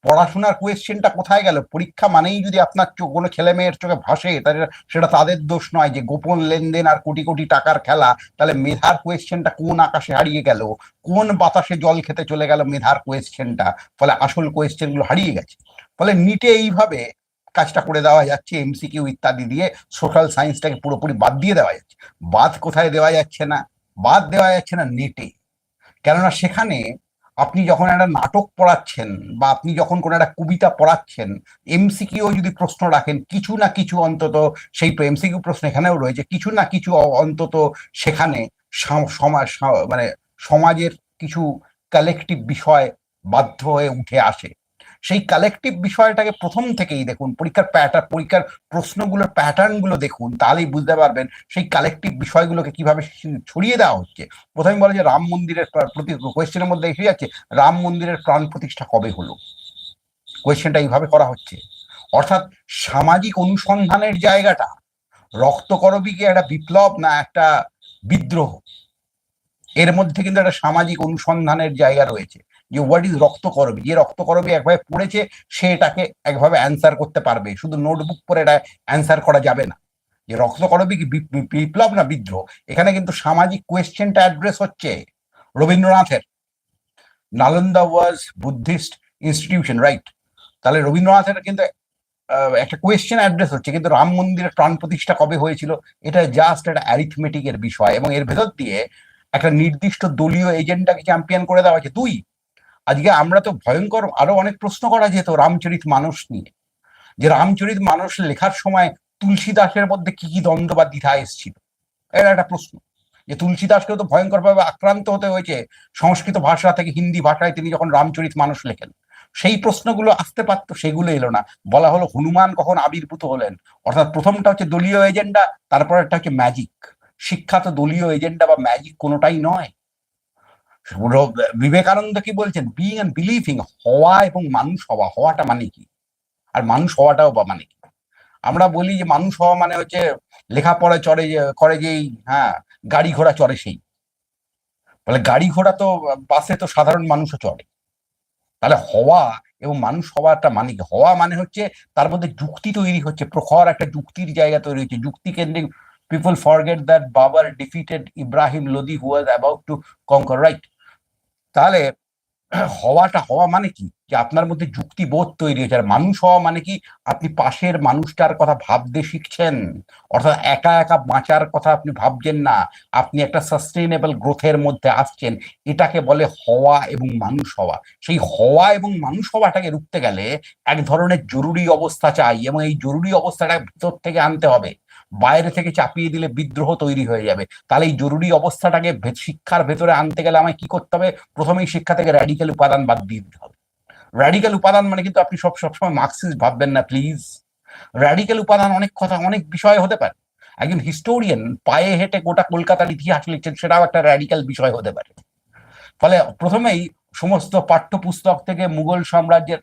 পড়াশোনার কোয়েশ্চেনটা কোথায় গেল? পরীক্ষা মানেই যদি আপনার চোখ কোনো ছেলে মেয়ের চোখে ভাসে, তাহলে সেটা তাদের দোষ নয় যে গোপন লেনদেন আর কোটি কোটি টাকার খেলা। তাহলে মেধার কোয়েশ্চেনটা কোন আকাশে হারিয়ে গেল? কোন বাতাসে জল খেতে চলে গেল মেধার কোয়েশ্চেনটা ফলে আসল কোয়েশ্চেনগুলো হারিয়ে গেছে। ফলে নিটে এইভাবে কাজটা করে দেওয়া যাচ্ছে এমসিকিউ ইত্যাদি দিয়ে। সোশ্যাল সায়েন্সটাকে পুরোপুরি বাদ দিয়ে দেওয়া যাচ্ছে। বাদ কোথায় দেওয়া যাচ্ছে না? বাদ দেওয়া যাচ্ছে না নেটে কেননা সেখানে আপনি যখন একটা নাটক পড়াচ্ছেন বা আপনি যখন কোনো একটা কবিতা পড়াচ্ছেন এমসিকিউ যদি প্রশ্ন রাখেন, কিছু না কিছু অন্তত, সেই এমসিকিউ প্রশ্ন এখানেও রয়েছে, কিছু না কিছু অন্তত সেখানে সমাজ মানে সমাজের কিছু কালেকটিভ বিষয় বাধ্য হয়ে উঠে আসে। সেই কালেকটিভ বিষয়টাকে প্রথম থেকেই দেখুন, পরীক্ষার প্যাটার্ন পরীক্ষার প্রশ্নগুলোর প্যাটার্নগুলো দেখুন, তাহলেই বুঝতে পারবেন সেই কালেকটিভ বিষয়গুলোকে কীভাবে ছড়িয়ে দেওয়া হচ্ছে। প্রথমে বলে যে রাম মন্দিরের প্রতি কোয়েশ্চেনের মধ্যে এসে যাচ্ছে, রাম মন্দিরের প্রাণ প্রতিষ্ঠা কবে হলো? কোয়েশ্চেনটা এইভাবে করা হচ্ছে। অর্থাৎ সামাজিক অনুসন্ধানের জায়গাটা রক্তকরবী কি একটা বিপ্লব না একটা বিদ্রোহ? এর মধ্যে কিন্তু একটা সামাজিক অনুসন্ধানের জায়গা রয়েছে। যে হোয়াট ইজ রক্তকরবী? যে রক্তকরবী একভাবে পড়েছে, সে এটাকে একভাবে অ্যান্সার করতে পারবে। শুধু নোটবুক পরে এটা অ্যান্সার করা যাবে না। যে রক্তকরবী কি বিপ্লব না বিদ্রোহ? এখানে কিন্তু সামাজিক কোয়েশ্চেনটা অ্যাড্রেস হচ্ছে রবীন্দ্রনাথের। Nalanda was Buddhist institution right তাহলে রবীন্দ্রনাথের কিন্তু একটা কোয়েশ্চেন অ্যাড্রেস হচ্ছে। কিন্তু রাম মন্দিরের প্রাণ প্রতিষ্ঠা কবে হয়েছিল? এটা জাস্ট একটা অ্যারিথমেটিকের বিষয় এবং এর ভেতর দিয়ে একটা নির্দিষ্ট দলীয় এজেন্ডাকে চ্যাম্পিয়ন করে দেওয়া হয়েছে। দুই আজকে আমরা তো ভয়ঙ্কর আরও অনেক প্রশ্ন করা যেত রামচরিত মানুষ নিয়ে, যে রামচরিত মানুষ লেখার সময় তুলসী দাসের মধ্যে কি কি দ্বন্দ্ব বা দ্বিধা এসেছিল? এটা একটা প্রশ্ন। যে তুলসী দাসকেও তো ভয়ঙ্করভাবে আক্রান্ত হতে হয়েছে সংস্কৃত ভাষা থেকে হিন্দি ভাষায় তিনি যখন রামচরিত মানুষ লেখেন। সেই প্রশ্নগুলো আসতে পারতো, সেগুলো এলো না। বলা হলো হনুমান কখন আবির্ভূত হলেন? অর্থাৎ প্রথমটা হচ্ছে দলীয় এজেন্ডা তারপর একটা হচ্ছে ম্যাজিক শিক্ষা তো দলীয় এজেন্ডা বা ম্যাজিক কোনোটাই নয়। বিবেকানন্দ কি বলছেন? বিং অ্যান্ড বিলিভিং হওয়া এবং মানুষ হওয়া, হওয়াটা মানে কি? আর মানুষ হওয়াটাও বা মানে কি? আমরা বলি যে মানুষ হওয়া মানে হচ্ছে লেখাপড়া চড়ে করে যেই হ্যাঁ গাড়ি ঘোড়া চড়ে সেই। বলে গাড়ি ঘোড়া তো, বাসে তো সাধারণ মানুষও চড়ে। তাহলে হওয়া এবং মানুষ হওয়াটা মানে কি? হওয়া মানে হচ্ছে তার মধ্যে যুক্তি তৈরি হচ্ছে, প্রখর একটা যুক্তির জায়গা তৈরি হচ্ছে। যুক্তি কেন্দ্রিক people forget that Babur defeated Ibrahim Lodi who was about to conquer right তাহলে হওয়াটা, হওয়া মানে কি? যে আপনার মধ্যে যুক্তিবোধ তৈরি হয়েছে। আর মানুষ হওয়া মানে কি? আপনি পাশের মানুষটার কথা ভাবতে শিখছেন। অর্থাৎ একা একা বাঁচার কথা আপনি ভাবছেন না। আপনি একটা সাস্টেইনেবল গ্রোথের মধ্যে আসছেন। এটাকে বলে হওয়া এবং মানুষ হওয়া। সেই হওয়া এবং মানুষ হওয়াটাকে রুখতে গেলে এক ধরনের জরুরি অবস্থা চাই এবং এই জরুরি অবস্থাটা ভিতর থেকে আনতে হবে। বাইরে থেকে চাপিয়ে দিলে বিদ্রোহ তৈরি হয়ে যাবে। তাহলে এই জরুরি অবস্থাটাকে শিক্ষার ভেতরে আনতে গেলে আমায় কি করতে হবে? প্রথমেই শিক্ষা থেকে র্যাডিক্যাল উপাদান বাদ দিয়ে দিতে হবে। র্যাডিক্যাল উপাদান মানে কিন্তু আপনি সব সবসময় মার্কসিস্ট ভাববেন না প্লিজ র্যাডিক্যাল উপাদান অনেক কথা, অনেক বিষয় হতে পারে। একজন হিস্টোরিয়ান পায়ে হেঁটে গোটা কলকাতার ইতিহাস লিখছেন, সেটাও একটা র্যাডিক্যাল বিষয় হতে পারে। ফলে প্রথমেই সমস্ত পাঠ্যপুস্তক থেকে মুঘল সাম্রাজ্যের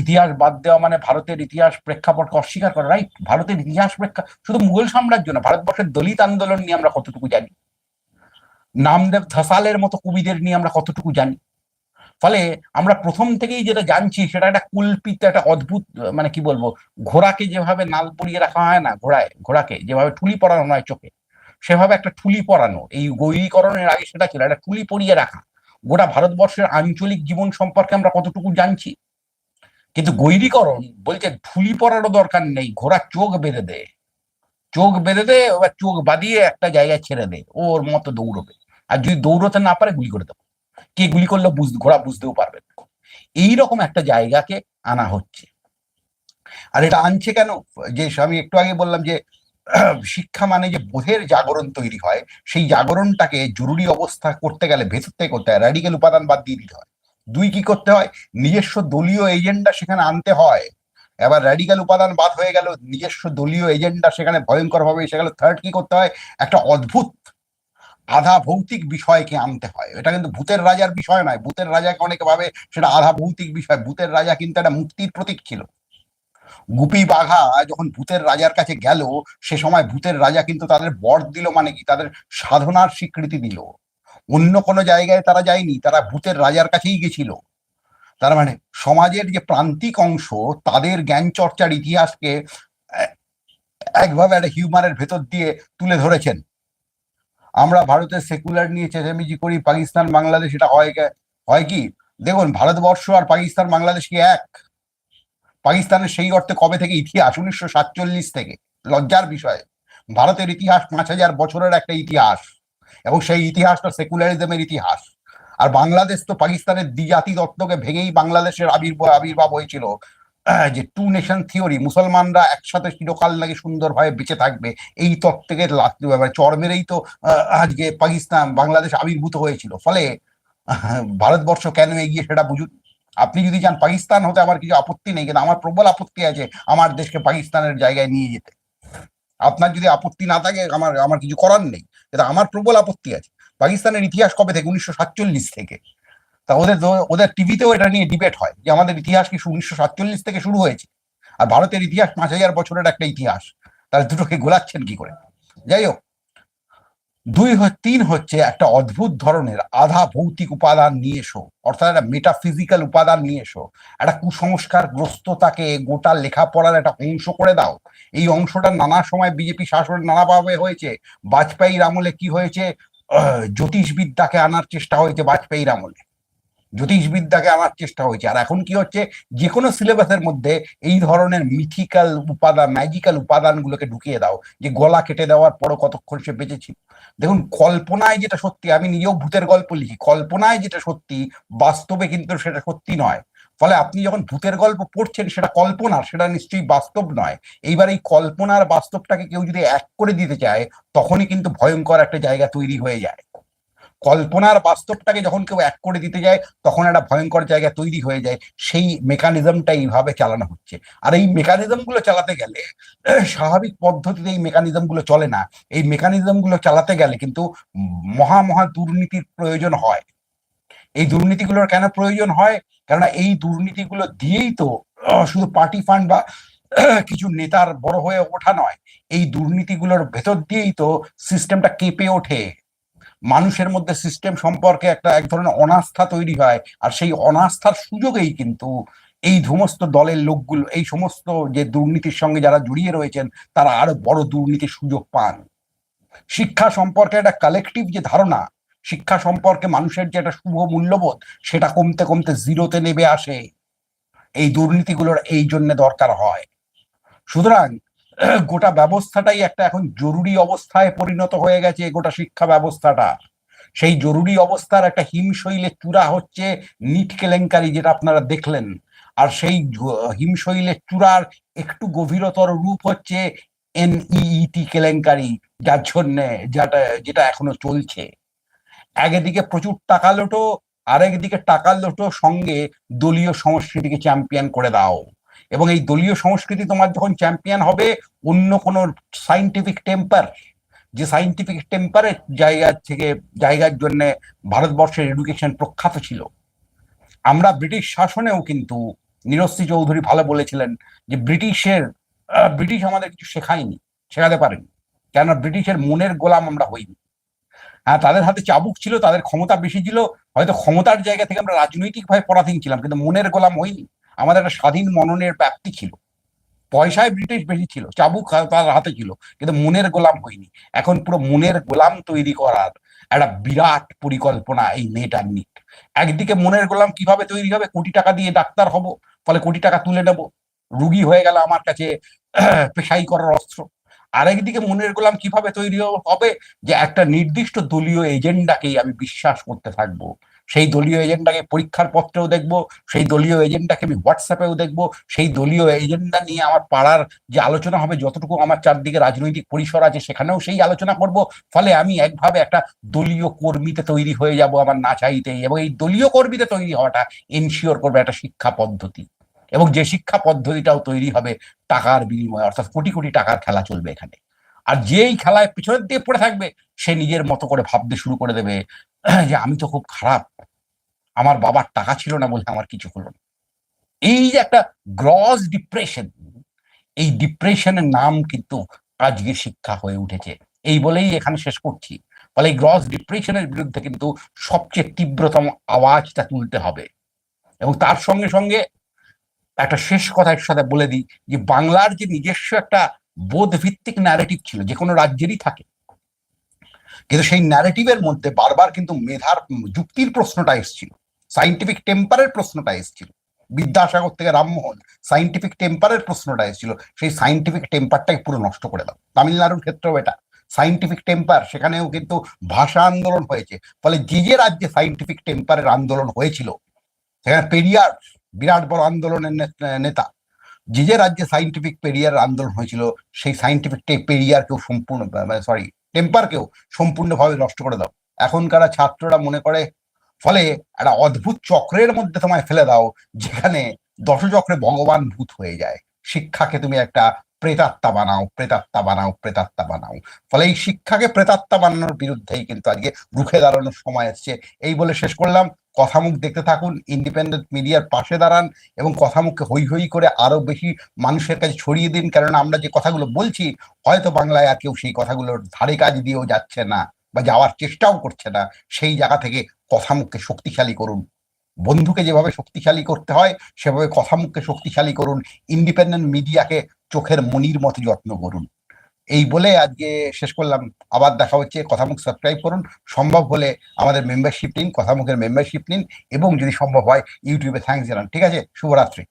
ইতিহাস বাদ দেওয়া মানে ভারতের ইতিহাস প্রেক্ষাপটকে অস্বীকার করা রাইট ভারতের ইতিহাস প্রেক্ষা, শুধু মুঘল সাম্রাজ্য না, ভারতবর্ষের দলিত আন্দোলন নিয়ে আমরা কতটুকু জানি? নামদেব ধসালের মতো কবিদের নিয়ে আমরা কতটুকু জানি? ফলে আমরা প্রথম থেকেই যেটা জানছি, সেটা একটা কল্পিত, একটা অদ্ভুত মানে কি বলব, ঘোড়াকে যেভাবে নাল পরিয়ে রাখা হয় না, ঘোড়ায়, ঘোড়াকে যেভাবে ঠুলি পরানো হয় চোখে, সেভাবে একটা ঠুলি পরানো, এই গৈরীকরণের আগে সেটা ছিল, একটা ঠুলি পরিয়ে রাখা, গোটা ভারতবর্ষের আঞ্চলিক জীবন সম্পর্কে আমরা কতটুকু জানছি? কিন্তু গৈরীকরণ বলছে ঠুলি পড়ারও দরকার নেই, ঘোড়া চোখ বেঁধে দে। চোখ বেঁধে দে, এবার চোখ বাঁধিয়ে একটা জায়গায় ছেড়ে দে, ওর মতো দৌড়বে। আর যদি দৌড়তে না পারে, গুলি করে দেবো। কে গুলি করলে বুঝ, ঘোড়া বুঝতেও পারবে না। এইরকম একটা জায়গাকে আনা হচ্ছে। আর এটা আনছে কেন? যে আমি একটু আগে বললাম যে, শিক্ষা মানে যে বোধের জাগরণ তৈরি হয়, সেই জাগরণটাকে জরুরি অবস্থা করতে গেলে ভেতর থেকে করতে হয়। র্যাডিক্যাল উপাদান বাদ দিয়ে দিতে হয়। দুই কি করতে হয়? নিজস্ব দলীয় এজেন্ডা সেখানে আনতে হয়। এবার র্যাডিক্যাল উপাদান বাদ হয়ে গেল, নিজস্ব দলীয় এজেন্ডা সেখানে ভয়ঙ্কর ভাবে এসে গেল। থার্ড কি করতে হয়? একটা অদ্ভুত, আধা ভৌতিক বিষয়কে আনতে হয়। এটা কিন্তু ভূতের রাজার বিষয় নয়। ভূতের রাজাকে অনেকে ভাবে সেটা আধা ভৌতিক বিষয়। ভূতের রাজা কিন্তু একটা মুক্তির প্রতীক ছিল। গুপি বাঘা যখন ভূতের রাজার কাছে গেল, সে সময় ভূতের রাজা কিন্তু তাদের বর দিল মানে কি? তাদের সাধনার স্বীকৃতি দিল। অন্য কোনো জায়গায় তারা যায়নি, তারা ভূতের রাজার কাছেই গেছিল। তার মানে সমাজের যে প্রান্তিক অংশ, তাদের জ্ঞান চর্চার ইতিহাসকে একভাবে একটা হিউমারের ভেতর দিয়ে তুলে ধরেছেন। আমরা ভারতের সেকুলার নিয়ে চেঁচামেচি করি, পাকিস্তান, বাংলাদেশ, এটা হয় হয় কি? দেখুন, ভারতবর্ষ আর পাকিস্তান, বাংলাদেশ কি এক? পাকিস্তানের সেই অর্থে কবে থেকে ইতিহাস? উনিশশো সাতচল্লিশ থেকে। লজ্জার বিষয়। ভারতের ইতিহাস পাঁচ হাজার বছরের একটা ইতিহাস। এবং সেই ইতিহাসটা সেকুলারিজমের ইতিহাস। আর বাংলাদেশ তো পাকিস্তানের দ্বিজাতি তত্ত্বকে ভেঙেই বাংলাদেশের আবির্ভাব আবির্ভাব হয়েছিল। যে টু নেশন থিওরি মুসলমানরা একসাথে চিরকাল নাকি সুন্দরভাবে বেঁচে থাকবে, এই তত্ত্বকে মানে চর মেরেই তো আজকে পাকিস্তান, বাংলাদেশ আবির্ভূত হয়েছিল। ফলে ভারতবর্ষ কেন এগিয়ে সেটা বুঝুন। আপনি যদি চান পাকিস্তান হতে আমার কিছু আপত্তি নেই, কিন্তু আমার প্রবল আপত্তি আছে আমার দেশকে পাকিস্তানের জায়গায় নিয়ে যেতে। আপনার যদি আপত্তি না থাকে, আমার আমার কিছু করার নেই। কিন্তু আমার প্রবল আপত্তি আছে। পাকিস্তানের ইতিহাস কবে থেকে? উনিশশো সাতচল্লিশ থেকে। তা ওদের ওদের টিভিতেও এটা নিয়ে ডিবেট হয় যে আমাদের ইতিহাস কি উনিশশো সাতচল্লিশ থেকে শুরু হয়েছে। আর ভারতের ইতিহাস পাঁচ হাজার বছরের একটা ইতিহাস। তাহলে দুটোকে গোলাচ্ছেন কি করে? যাই হোক দুই তিন হচ্ছে একটা অদ্ভুত ধরনের আধা ভৌতিক উপাদান নিয়ে এসো, অর্থাৎ একটা মেটাফিজিক্যাল উপাদান নিয়ে এসো, একটা কুসংস্কার গ্রস্ততাকে গোটা লেখাপড়ার একটা অংশ করে দাও। এই অংশটা নানা সময় বিজেপি শাসন নানাভাবে হয়েছে, বাজপেয়ীর আমলে কি হয়েছে? জ্যোতিষবিদ্যাকে আনার চেষ্টা হয়েছে বাজপেয়ীর আমলে। জ্যোতিষবিদ্যাকে আনার চেষ্টা হয়েছে। আর এখন কি হচ্ছে? যে কোনো সিলেবাসের মধ্যে এই ধরনের মিথিক্যাল উপাদান ম্যাজিক্যাল উপাদানগুলোকে ঢুকিয়ে দাও। যে গলা কেটে দেওয়ার পরও কতক্ষণ সে বেঁচেছিল। দেখুন, কল্পনায় যেটা সত্যি, আমি নিজেও ভূতের গল্প লিখি, কল্পনায় যেটা সত্যি, বাস্তবে কিন্তু সেটা সত্যি নয়। ফলে আপনি যখন ভূতের গল্প পড়ছেন, সেটা কল্পনা, সেটা নিশ্চয়ই বাস্তব নয়। এইবার এই কল্পনার বাস্তবটাকে কেউ যদি এক করে দিতে চায়, তখনই কিন্তু ভয়ঙ্কর একটা জায়গা তৈরি হয়ে যায়। কল্পনার বাস্তবটাকে যখন কেউ এক করে দিতে যায়, তখন একটা ভয়ঙ্কর জায়গা তৈরি হয়ে যায়। সেই মেকানিজমটা এইভাবে চালানো হচ্ছে। আর এই মেকানিজমগুলো চালাতে গেলে, স্বাভাবিক পদ্ধতিতে এই মেকানিজমগুলো চলে না। এই মেকানিজমগুলো চালাতে গেলে কিন্তু মহা মহা দুর্নীতির প্রয়োজন হয়। এই দুর্নীতিগুলোর কেন প্রয়োজন হয়? কেননা এই দুর্নীতিগুলো দিয়েই তো শুধু পার্টি ফান্ড বা, কিছু নেতার বড় হয়ে ওঠা নয়। এই দুর্নীতিগুলোর ভেতর দিয়েই তো সিস্টেমটা কেঁপে ওঠে। মানুষের মধ্যে সিস্টেম সম্পর্কে একটা এক ধরনের অনাস্থা তৈরি হয়, আর সেই অনাস্থার সুযোগেই কিন্তু এই সমস্ত দলের লোকগুলো, এই সমস্ত যে দুর্নীতির সঙ্গে যারা জড়িয়ে রয়েছেন, তারা আরও বড় দুর্নীতির সুযোগ পান। শিক্ষা সম্পর্কে একটা কালেকটিভ যে ধারণা, শিক্ষা সম্পর্কে মানুষের যে একটা শুভ মূল্যবোধ, সেটা কমতে কমতে জিরোতে নেবে আসে। এই দুর্নীতিগুলোর এই জন্য দরকার হয়। সুতরাং গোটা ব্যবস্থাটাই একটা এখন জরুরি অবস্থায় পরিণত হয়ে গেছে গোটা শিক্ষা ব্যবস্থাটা। সেই জরুরি অবস্থার একটা হিমশৈলের চূড়া হচ্ছে নিট কেলেঙ্কারি যেটা আপনারা দেখলেন। আর সেই হিমশৈলের চূড়ার একটু গভীরতর রূপ হচ্ছে এনইইটি কেলেঙ্কারি, যার জন্যে যেটা যেটা এখনও চলছে। একদিকে প্রচুর টাকা লোটো, আরেকদিকে টাকা লোটো সঙ্গে দলীয় সংস্কৃতিকে চ্যাম্পিয়ন করে দাও। এবং এই দলীয় সংস্কৃতি তোমার যখন চ্যাম্পিয়ন হবে, অন্য কোনো সাইন্টিফিক টেম্পার যে সাইন্টিফিক টেম্পারের জায়গা থেকে, জায়গার জন্য ভারতবর্ষের এডুকেশন প্রখ্যাত ছিল। আমরা ব্রিটিশ শাসনেও কিন্তু নিরস্তি চৌধুরী ভালো বলেছিলেন যে ব্রিটিশের ব্রিটিশ আমাদের কিছু শেখায়নি, শেখাতে পারেনি। কেননা ব্রিটিশের মনের গোলাম আমরা হইনি। হ্যাঁ তাদের হাতে চাবুক ছিল, তাদের ক্ষমতা বেশি ছিল, হয়তো ক্ষমতার জায়গা থেকে আমরা রাজনৈতিকভাবে পরাধীন ছিলাম, কিন্তু মনের গোলাম হইনি। আমাদের একটা স্বাধীন মননের ব্যাপ্তি ছিল। পয়সায় ব্রিটিশ বেশি ছিল, চাবুক তার হাতে ছিল, কিন্তু মনের গোলাম হয়নি। এখন পুরো মনের গোলাম তৈরি করার একটা বিরাট পরিকল্পনা এই নেট আর নিট একদিকে মনের গোলাম কীভাবে তৈরি হবে, কোটি টাকা দিয়ে ডাক্তার হব, ফলে কোটি টাকা তুলে নেব, রুগী হয়ে গেল আমার কাছে, পেশাই করার অস্ত্র। আরেকদিকে মনের গোলাম কীভাবে তৈরি হবে, যে একটা নির্দিষ্ট দলীয় এজেন্ডাকেই আমি বিশ্বাস করতে থাকব। সেই দলীয় এজেন্ডাকে পরীক্ষার পত্রেও দেখব, সেই দলীয় এজেন্ডাকে আমি হোয়াটসঅ্যাপেও দেখব, সেই দলীয় এজেন্ডা নিয়ে আমার পাড়ার যে আলোচনা হবে, যতটুকু আমার চারদিকে রাজনৈতিক পরিসর আছে, সেখানেও সেই আলোচনা করব। ফলে আমি একভাবে একটা দলীয় কর্মীতে তৈরি হয়ে যাব আমার না চাইতেই এবং এই দলীয় কর্মীতে তৈরি হওয়াটা এনশিওর করবে একটা শিক্ষা পদ্ধতি। এবং যে শিক্ষা পদ্ধতিটাও তৈরি হবে, টাকার বিনিময়ে, অর্থাৎ কোটি কোটি টাকার খেলা চলবে এখানে। আর যেই খেলায় পিছনের দিয়ে পড়ে থাকবে, সে নিজের মতো করে ভাবতে শুরু করে দেবে, যে আমি তো খুব খারাপ, আমার বাবার টাকা ছিল না বলে আমার কিছু হলো না। এই যে একটা গ্রস ডিপ্রেশন এই ডিপ্রেশনের নাম কিন্তু আজকে শিক্ষা হয়ে উঠেছে। এই বলেই এখানে শেষ করছি। ফলে এই গ্রস ডিপ্রেশনের বিরুদ্ধে কিন্তু সবচেয়ে তীব্রতম আওয়াজটা তুলতে হবে। এবং তার সঙ্গে সঙ্গে একটা শেষ কথা সাথে বলে দিই, যে বাংলার যে নিজস্ব একটা বোধ ভিত্তিক ন্যারেটিভ ছিল, যে কোনো রাজ্যেরই থাকে। কিন্তু সেই ন্যারেটিভের মধ্যে বারবার কিন্তু মেধার যুক্তির প্রশ্নটা এসেছিল সাইন্টিফিক টেম্পারের প্রশ্নটা এসেছিল, বিদ্যাসাগর থেকে রামমোহন সাইন্টিফিক টেম্পারের প্রশ্নটা এসেছিল, সেই সাইন্টিফিক টেম্পারটাকে পুরো নষ্ট করে দাও। তামিলনাড়ুর ক্ষেত্রেও এটা সাইন্টিফিক টেম্পার সেখানেও কিন্তু ভাষা আন্দোলন হয়েছে, ফলে যে যে রাজ্যে সাইন্টিফিক টেম্পারের আন্দোলন হয়েছিল, সেখানে পেরিয়ার বিরাট বড় আন্দোলনের নেতা যে যে রাজ্যে সাইন্টিফিক পেরিয়ার আন্দোলন হয়েছিল, সেই সাইন্টিফিক পেরিয়ারকেও সম্পূর্ণ মানে সরি টেম্পারকেও সম্পূর্ণভাবে নষ্ট করে দাও। এখনকার ছাত্ররা মনে করে, ফলে একটা অদ্ভুত চক্রের মধ্যে তোমায় ফেলে দাও, যেখানে দশচক্রে ভগবান ভূত হয়ে যায়। শিক্ষাকে তুমি একটা প্রেতাত্মা বানাও প্রেতাত্মা বানাও প্রেতাত্মা বানাও ফলে এই শিক্ষাকে প্রেতাত্মা বানানোর বিরুদ্ধেই কিন্তু আজকে রুখে দাঁড়ানোর সময় এসছে। এই বলে শেষ করলাম। কথামুখ দেখতে থাকুন ইন্ডিপেন্ডেন্ট মিডিয়ার পাশে দাঁড়ান এবং কথা কথামুখকে হই হই করে আরও বেশি মানুষের কাছে ছড়িয়ে দিন। কারণ আমরা যে কথাগুলো বলছি, হয়তো বাংলায় আর কেউ সেই কথাগুলোর ধারে কাজ দিয়েও যাচ্ছে না বা যাওয়ার চেষ্টাও করছে না। সেই জায়গা থেকে কথামুখকে শক্তিশালী করুন। বন্ধুকে যেভাবে শক্তিশালী করতে হয়, সেভাবে কথা মুখকে শক্তিশালী করুন ইন্ডিপেন্ডেন্ট মিডিয়াকে চোখের মনির মতো যত্ন করুন। এই বলে আজকে শেষ করলাম। আবার দেখা হচ্ছে, কথামুখ সাবস্ক্রাইব করুন। সম্ভব হলে আমাদের মেম্বারশিপ নিন, কথামুখের মেম্বারশিপ নিন, এবং যদি সম্ভব হয়, ইউটিউবে থ্যাংকস জানান। ঠিক আছে? শুভরাত্রি।